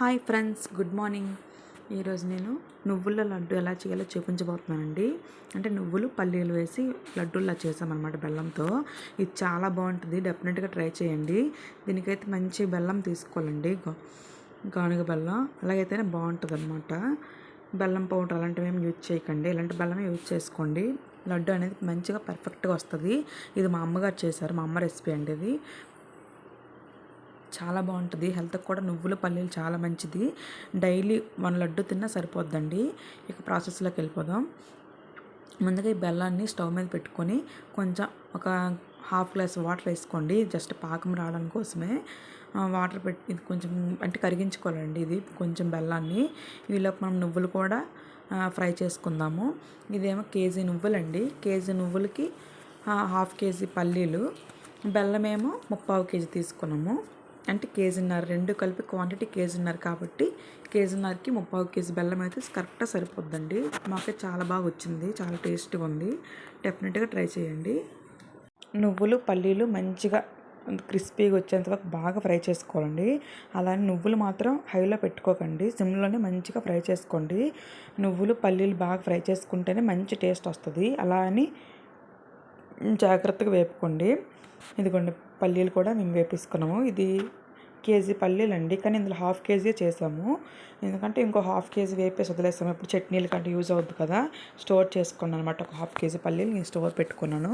Hi friends good morning. ఈరోజు నేను నువ్వుల లడ్డు ఎలా చేయాలో చూపించబోతున్నానండి. అంటే నువ్వులు పల్లీలు వేసి లడ్డూలా చేసామన్నమాట బెల్లంతో. ఇది చాలా బాగుంటుంది డెఫినెట్గా ట్రై చేయండి. దీనికైతే మంచి బెల్లం తీసుకోవాలండి. గానుగ బెల్లం అలాగైతేనే బాగుంటుంది అనమాట బెల్లం పౌడర్ అలాంటివి ఏమి యూజ్ చేయకండి. ఇలాంటి బెల్లమే యూజ్ చేసుకోండి. లడ్డు అనేది మంచిగా పర్ఫెక్ట్గా వస్తుంది. ఇది మా అమ్మగారు చేశారు మా అమ్మ రెసిపీ అండి ఇది. చాలా బాగుంటుంది. హెల్త్కి కూడా నువ్వుల పల్లీలు చాలా మంచిది. డైలీ వన్ లడ్డు తిన్నా సరిపోద్దండి. ఇక ప్రాసెస్లోకి వెళ్ళిపోదాం. ముందుగా ఈ బెల్లాన్ని స్టవ్ మీద పెట్టుకొని కొంచెం ఒక హాఫ్ గ్లాస్ వాటర్ వేసుకోండి. జస్ట్ పాకం రావడం కోసమే. వాటర్ పెట్టి ఇది కొంచెం అంటే కరిగించుకోవాలండి ఇది కొంచెం బెల్లాన్ని. ఈలోపు మనం నువ్వులు కూడా ఫ్రై చేసుకుందాము. ఇదేమో కేజీ నువ్వులండి. కేజీ నువ్వులకి హాఫ్ కేజీ పల్లీలు. బెల్లం ఏమో ముప్పావు కేజీ తీసుకున్నాము. అంటే కేజీన్నర రెండు కలిపి క్వాంటిటీ కేజీన్నర కాబట్టి కేజీన్నరకి ముప్పావు కేజీ బెల్లం అయితే కరెక్ట్గా సరిపోద్దండి. మాకే చాలా బాగా వచ్చింది చాలా టేస్ట్గా ఉంది. డెఫినెట్గా ట్రై చేయండి. నువ్వులు పల్లీలు మంచిగా క్రిస్పీగా వచ్చేంత వరకు బాగా ఫ్రై చేసుకోవాలండి. అలానే నువ్వులు మాత్రం హైలో పెట్టుకోకండి. సిమ్లోనే మంచిగా ఫ్రై చేసుకోండి. నువ్వులు పల్లీలు బాగా ఫ్రై చేసుకుంటేనే మంచి టేస్ట్ వస్తుంది. అలా అని జాగ్రత్తగా వేపుకోండి. ఇదిగోండి పల్లీలు కూడా మేము వేపిస్తున్నాము. ఇది కేజీ పల్లీలు అండి కానీ ఇందులో హాఫ్ కేజీ చేసాము. ఎందుకంటే ఇంకో హాఫ్ కేజీ వేపేసి వదిలేస్తాము ఇప్పుడు చట్నీలు కంటే యూజ్ అవుద్ది కదా. స్టోర్ చేసుకున్నాను అనమాట ఒక హాఫ్ కేజీ పల్లీలు నేను స్టోర్ పెట్టుకున్నాను.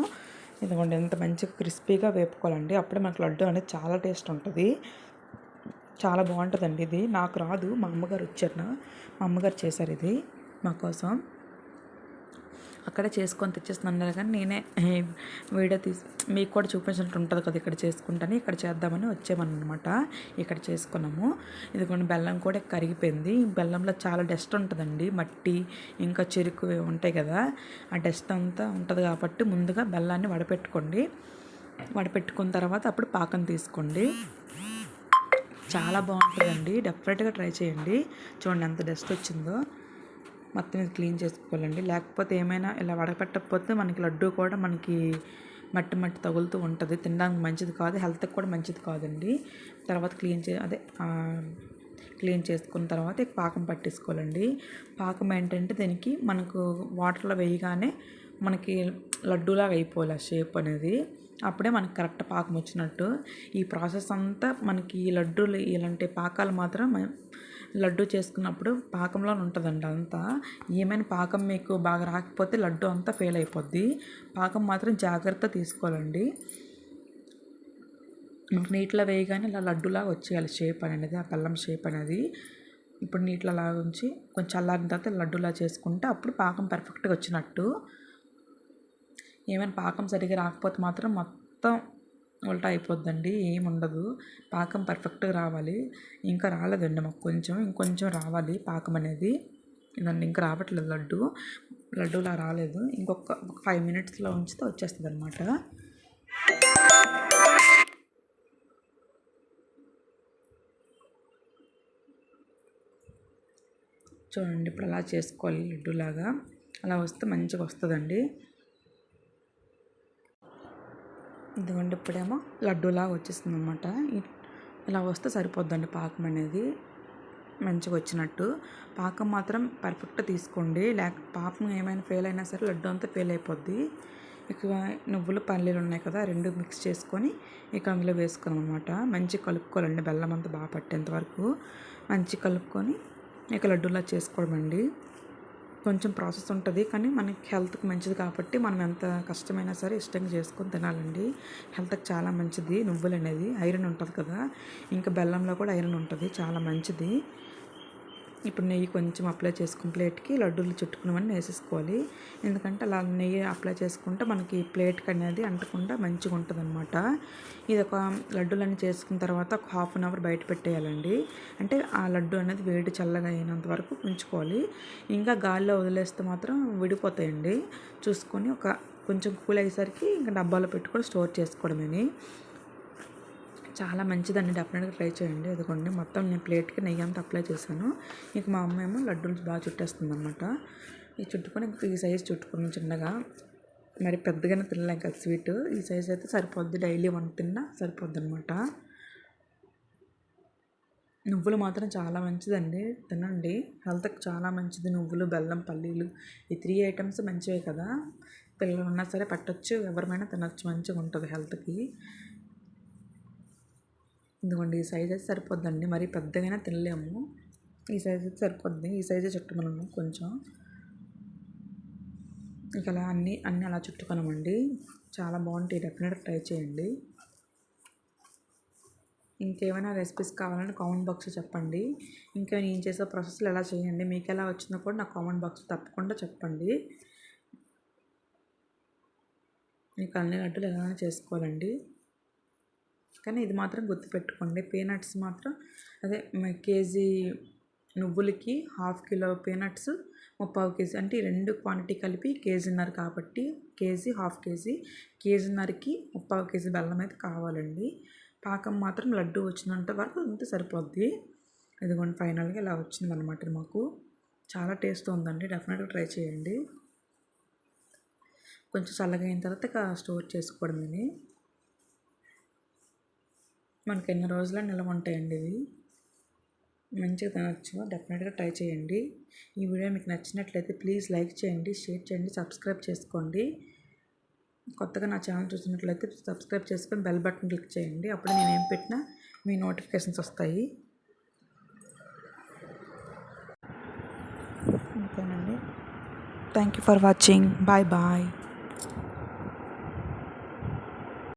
ఎందుకంటే ఎంత మంచిగా క్రిస్పీగా వేపుకోవాలండి. అప్పుడే మనకు లడ్డు అనేది చాలా టేస్ట్ ఉంటుంది. చాలా బాగుంటుందండి ఇది. నాకు రాదు. మా అమ్మగారు వచ్చారు మా అమ్మగారు చేశారు ఇది మా కోసం. అక్కడే చేసుకొని తెచ్చేస్తున్నాను కానీ నేనే వీడియో తీసి మీకు కూడా చూపించినట్టు ఉంటుంది కదా ఇక్కడ చేసుకుంటాను ఇక్కడ చేద్దామని వచ్చామన్నమాట. ఇక్కడ చేసుకున్నాము. ఇదిగోండి బెల్లం కూడా కరిగిపోయింది. ఈ బెల్లంలో చాలా డస్ట్ ఉంటుందండి మట్టి ఇంకా చెరుకు ఉంటాయి కదా ఆ డస్ట్ అంతా ఉంటుంది కాబట్టి ముందుగా బెల్లాన్ని వడపెట్టుకోండి. వడపెట్టుకున్న తర్వాత అప్పుడు పాకం తీసుకోండి. చాలా బాగుంటుందండి. డెఫినెట్గా ట్రై చేయండి. చూడండి ఎంత డస్ట్ వచ్చిందో. మొత్తం ఇది క్లీన్ చేసుకోవాలండి. లేకపోతే ఏమైనా ఇలా వడపెట్టకపోతే మనకి లడ్డు కూడా మనకి మట్టి మట్టి తగులుతూ ఉంటుంది. తినడానికి మంచిది కాదు హెల్త్కి కూడా మంచిది కాదండి. తర్వాత క్లీన్ చే అదే క్లీన్ చేసుకున్న తర్వాత ఇక పాకం పట్టేసుకోవాలండి. పాకం ఏంటంటే దీనికి మనకు వాటర్లో వేయగానే మనకి లడ్డూలాగా అయిపోవాలి ఆ షేప్ అనేది. అప్పుడే మనకి కరెక్ట్ పాకం వచ్చినట్టు. ఈ ప్రాసెస్ అంతా మనకి ఈ లడ్డూలు ఇలాంటి పాకాలు మాత్రం లడ్డూ లడ్డు చేసుకున్నప్పుడు పాకంలో ఉంటుందండి అంతా. ఏమైనా పాకం మీకు బాగా రాకపోతే లడ్డు అంతా ఫెయిల్ అయిపోద్ది. పాకం మాత్రం జాగ్రత్త తీసుకోవాలండి. మనకు నీటిలో వేయగానే ఇలా లడ్డులాగా వచ్చేయాలి షేప్ అనేది ఆ బెల్లం షేప్ అనేది. ఇప్పుడు నీటిలో లాగా ఉంచి కొంచెం చల్లారిన తర్వాత లడ్డులా చేసుకుంటే అప్పుడు పాకం పర్ఫెక్ట్గా వచ్చినట్టు. ఏమైనా పాకం సరిగ్గా రాకపోతే మాత్రం మొత్తం ఉల్టా అయిపోద్దండి ఏముండదు పాకం పర్ఫెక్ట్గా రావాలి. ఇంకా రాలేదండి మాకు కొంచెం ఇంకొంచెం రావాలి పాకం అనేది. ఇదండి ఇంకా రావట్లేదు లడ్డు. లడ్డూలా రాలేదు. ఇంకొక ఫైవ్ మినిట్స్లో ఉంచితే వచ్చేస్తుంది అనమాట చూడండి ఇప్పుడు అలా చేసుకోవాలి లడ్డూలాగా. అలా వస్తే మంచిగా వస్తుందండి. ఇదిగోండి ఇప్పుడేమో లడ్డూలాగా వచ్చేస్తుంది అనమాట ఇలా వస్తే సరిపోద్దండి పాకం అనేది. మంచిగా వచ్చినట్టు. పాకం మాత్రం పర్ఫెక్ట్ తీసుకోండి. లేక పాపం ఏమైనా ఫెయిల్ అయినా సరే లడ్డు అంతా ఫెయిల్ అయిపోద్ది. ఇక నువ్వులు పల్లీలు ఉన్నాయి కదా రెండు మిక్స్ చేసుకొని ఇక అందులో వేసుకున్నాం అనమాట మంచి కలుపుకోవాలండి. బెల్లం అంతా బాగా పట్టేంత వరకు. మంచి కలుపుకొని ఇక లడ్డూలా చేసుకోవడం అండి కొంచెం ప్రాసెస్ ఉంటుంది. కానీ మనకి హెల్త్కి మంచిది కాబట్టి మనం ఎంత కష్టమైనా సరే ఇష్టంగా చేసుకొని తినాలండి. హెల్త్కి చాలా మంచిది. నువ్వులు అనేది ఐరన్ ఉంటుంది కదా. ఇంకా బెల్లంలో కూడా ఐరన్ ఉంటుంది. చాలా మంచిది. ఇప్పుడు నెయ్యి కొంచెం అప్లై చేసుకుని ప్లేట్కి లడ్డూలు చుట్టుకున్నవన్నీ వేసేసుకోవాలి. ఎందుకంటే అలా నెయ్యి అప్లై చేసుకుంటే మనకి ప్లేట్కి అనేది అంటకుండా మంచిగా ఉంటుంది అనమాట ఇది ఒక లడ్డూలన్నీ చేసుకున్న తర్వాత ఒక హాఫ్ అన్ అవర్ బయట పెట్టేయాలండి. అంటే ఆ లడ్డు అనేది వేడి చల్లగా అయినంత వరకు ఉంచుకోవాలి. ఇంకా గాలిలో వదిలేస్తే మాత్రం విడిపోతాయండి. చూసుకొని ఒక కొంచెం కూల్ అయ్యేసరికి ఇంకా డబ్బాలో పెట్టుకొని స్టోర్ చేసుకోవడమేని. చాలా మంచిదండి. డెఫినెట్గా ట్రై చేయండి. అదిగోండి మొత్తం నేను ప్లేట్కి నెయ్యి అంతా అప్లై చేశాను. ఇక మా అమ్మ ఏమో లడ్డూలు బాగా చుట్టేస్తుంది అనమాట ఈ చుట్టుకొని ఈ సైజ్ చుట్టుకుని చిన్నగా. మరి పెద్దగానే తినలేం కదా స్వీట్ ఈ సైజ్ అయితే సరిపోద్ది. డైలీ వన్ తిన్నా సరిపోద్ది అనమాట నువ్వులు మాత్రం చాలా మంచిదండి. తినండి. హెల్త్కి చాలా మంచిది. నువ్వులు బెల్లం పల్లీలు ఈ త్రీ ఐటమ్స్ మంచివే కదా. పిల్లలు ఉన్నా సరే పెట్టచ్చు. ఎవరిమైనా తినచ్చు. మంచిగా ఉంటుంది హెల్త్కి ఇదిగోండి ఈ సైజ్ అయితే సరిపోద్దండి. మరి పెద్దగైనా తినలేము. ఈ సైజ్ అయితే సరిపోద్ది. ఈ సైజే చుట్టుకున్నాము కొంచెం. ఇక అలా అన్నీ అన్నీ అలా చుట్టుకున్నామండి. చాలా బాగుంటాయి. డెఫినెట్గా ట్రై చేయండి. ఇంకేమైనా రెసిపీస్ కావాలంటే కామెంట్ బాక్స్లో చెప్పండి. ఇంకా నేను చేసే ప్రాసెస్లో ఎలా చేయండి మీకు ఎలా వచ్చిందో కూడా నాకు కామెంట్ బాక్స్ తప్పకుండా చెప్పండి. మీకు అన్ని లడ్డూలు ఎలానే చేసుకోవాలండి. కానీ ఇది మాత్రం గుర్తుపెట్టుకోండి. పీనట్స్ మాత్రం అదే కేజీ నువ్వులకి హాఫ్ కిలో పీనట్స్ ముప్పావు కేజీ అంటే ఈ రెండు క్వాంటిటీ కలిపి కేజీన్నర కాబట్టి కేజీ హాఫ్ కేజీ. కేజీన్నరకి ముప్పావు కేజీ బెల్లం అయితే కావాలండి. పాకం మాత్రం లడ్డు వచ్చినంత వరకు ఇంత సరిపోద్ది. ఇదిగోండి ఫైనల్గా ఇలా వచ్చింది అనమాట మాకు. చాలా టేస్ట్ ఉందండి. డెఫినెట్గా ట్రై చేయండి. కొంచెం చల్లగా అయిన తర్వాత ఇక స్టోర్ చేసుకోవడమని. మనకి ఎన్ని రోజులు నిల్వ ఉంటాయండి ఇవి? మంచిగా తినచ్చు. డెఫినెట్గా ట్రై చేయండి. ఈ వీడియో మీకు నచ్చినట్లయితే ప్లీజ్ లైక్ చేయండి షేర్ చేయండి సబ్స్క్రైబ్ చేసుకోండి. కొత్తగా నా ఛానల్ చూసినట్లయితే సబ్స్క్రైబ్ చేసుకొని బెల్ బటన్ క్లిక్ చేయండి. అప్పుడు నేను ఏం పెట్టినా మీ నోటిఫికేషన్స్ వస్తాయి. ఓకేనండి. Thank you for watching bye bye